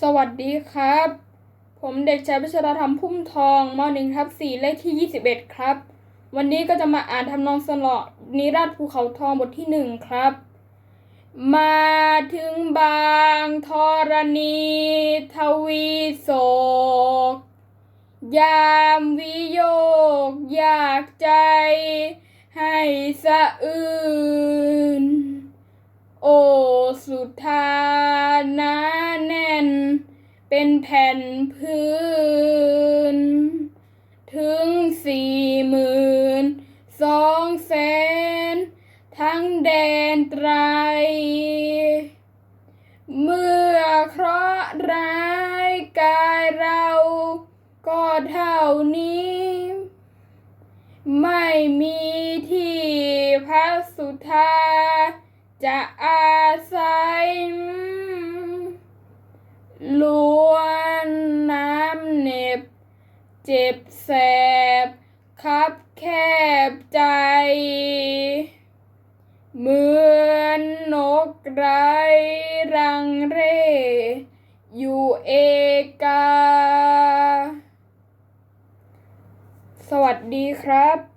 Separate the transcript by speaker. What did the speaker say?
Speaker 1: สวัสดีครับ ผมเด็กชายพิชรธรรมพุ่มทองม .1 ทับ4เลขที่ 21 ครับ วันนี้ก็จะมาอ่านทำนองสนอนิราชภูเขาทองบทที่ 1 ครับ มาถึงบางธรณีทวีโศก ยามวิโยก อยากใจ ให้สะอื่น โอสุธานา เป็นแผ่นพื้น ถึงสี่หมื่นสองแสนทั้งแดนไตร เมื่อเคราะห์ร้ายกายเราก็เท่านี้ ไม่มีที่พระสุธาจะอาศัย ล้วนน้ำเหน็บ เจ็บแสบ คับแคบใจ เหมือนนกไร้รังเร่ อยู่เอกา สวัสดีครับ